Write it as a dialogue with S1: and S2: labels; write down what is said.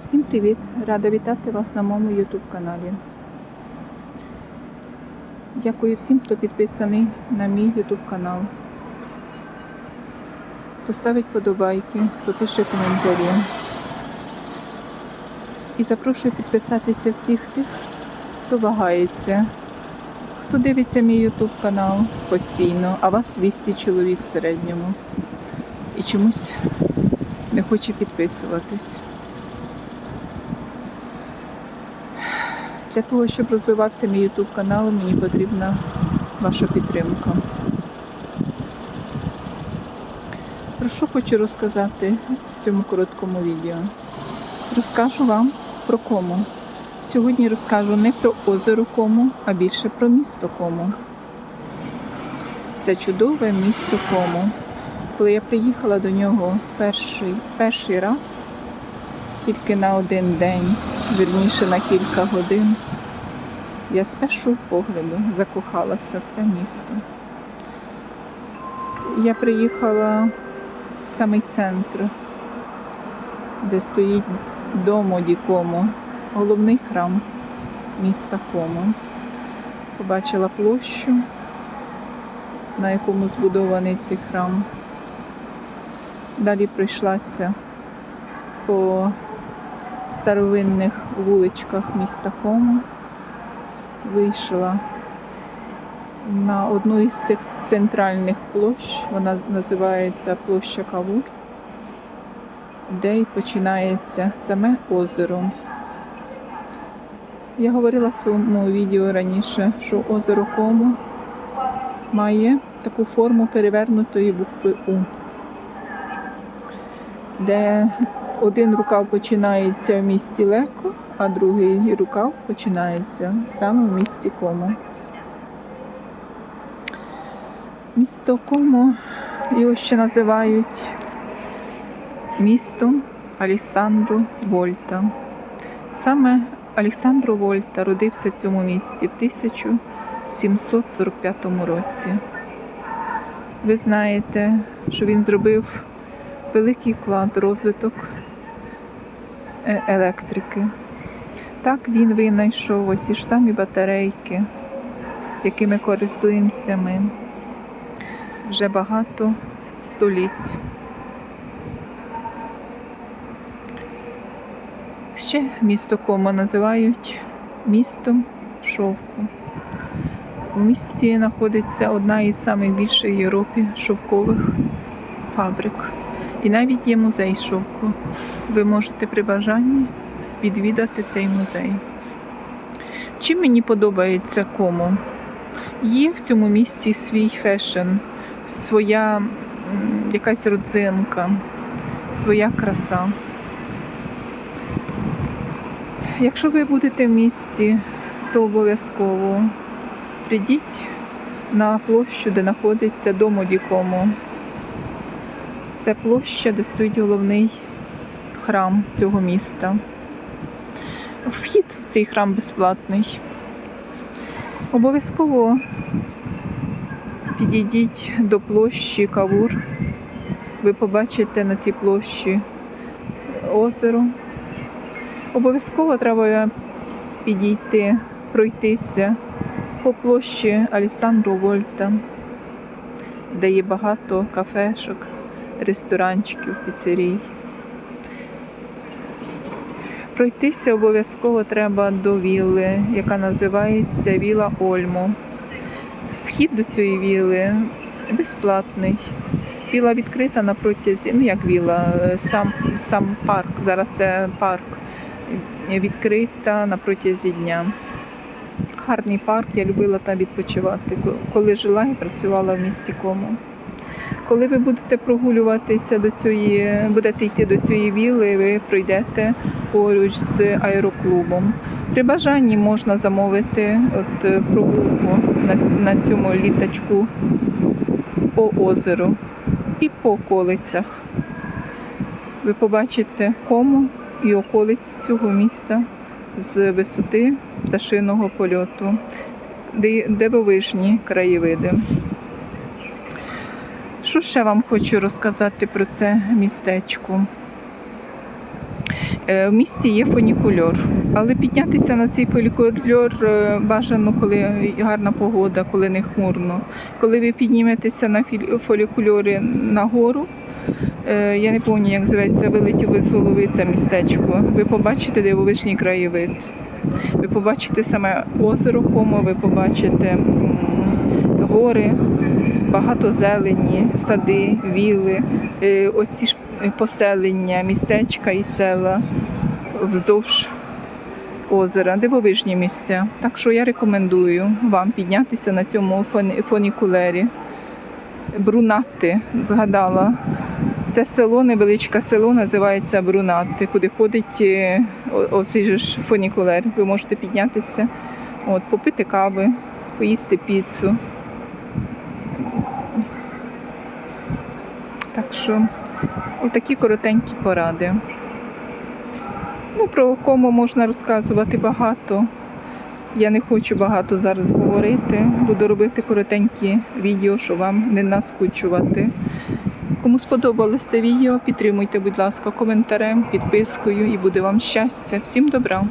S1: Всім привіт! Рада вітати вас на моєму YouTube каналі. Дякую всім, хто підписаний на мій YouTube канал. Хто ставить подобайки, хто пише коментарі. І запрошую підписатися всіх тих, хто вагається, хто дивиться мій YouTube канал постійно, а вас 200 чоловік в середньому. І чомусь не хоче підписуватись. Для того, щоб розвивався мій YouTube канал, мені потрібна ваша підтримка. Про що хочу розказати в цьому короткому відео? Розкажу вам про кому. Сьогодні розкажу не про озеро Кому, а більше про місто Кому. Це чудове місто Кому. Коли я приїхала до нього перший, перший раз, тільки на один день, вірніше на кілька годин, я з першого погляду закохалася в це місто. Я приїхала в самий центр, де стоїть дому Дікому, головний храм міста Кому. Побачила площу, на якому збудований цей храм. Далі пройшлася по старовинних вуличках міста Кому. Вийшла на одну із цих центральних площ, вона називається площа Кавур, де й починається саме озеро. Я говорила в своєму відео раніше, що озеро Кому має таку форму перевернутої букви У де один рукав починається в місті Леко, а другий рукав починається саме в місті Комо. Місто Комо його ще називають містом Алісандру Вольта. Саме Александро Вольта родився в цьому місті в 1745 році. Ви знаєте, що він зробив великий вклад розвиток електрики. Так він винайшов оці ж самі батарейки, якими користуємося ми вже багато століть. Ще місто Комо називають містом шовку. У місті знаходиться одна із найбільших в Європі шовкових фабрик. І навіть є музей шовку. Ви можете при бажанні відвідати цей музей. Чим мені подобається кому? Є в цьому місті свій фешн, своя якась родзинка, своя краса. Якщо ви будете в місті, то обов'язково прийдіть на площу, де знаходиться дому Дікому. Це площа, де стоїть головний храм цього міста. Вхід в цей храм безплатний. Обов'язково підійдіть до площі Кавур. Ви побачите на цій площі озеро. Обов'язково треба підійти, пройтися по площі Алісандру Вольта, де є багато кафешок ресторанчиків, піцерій. Пройтися обов'язково треба до вілли, яка називається Віла Ольмо. Вхід до цієї віли безплатний. Віла відкрита на протязі, ну як віла, сам, сам парк, зараз це парк відкрита на протязі дня. Гарний парк, я любила там відпочивати, коли жила і працювала в місті Кому. Коли ви будете прогулюватися до цієї, будете йти до цієї віли, ви пройдете поруч з аероклубом. При бажанні можна замовити от е, прогулку на, на цьому літачку по озеру і по околицях. Ви побачите кому і околиці цього міста з висоти пташиного польоту, Ди- дивовижні краєвиди. Що ще вам хочу розказати про це містечко? Е, В місті є фунікульор, але піднятися на цей фунікульор е, бажано, коли гарна погода, коли не хмурно. Коли ви підніметеся на фолікульори на гору, е, я не пам'ятаю, як зветься, вилетіло з голови це містечко. Ви побачите дивовижний краєвид. Ви побачите саме озеро Комо, ви побачите гори, багато зелені, сади, віли, е, оці ж поселення, містечка і села вздовж озера, дивовижні місця. Так що я рекомендую вам піднятися на цьому фоні- фунікулері. Брунатти, згадала. Це село, невеличке село, називається Брунатти, куди ходить е, оцей же ж фунікулер. Ви можете піднятися, от, попити кави, поїсти піцу. Так що отакі коротенькі поради. Ну, про кому можна розказувати багато. Я не хочу багато зараз говорити. Буду робити коротенькі відео, щоб вам не наскучувати. Кому сподобалося це відео, підтримуйте, будь ласка, коментарем, підпискою і буде вам щастя. Всім добра!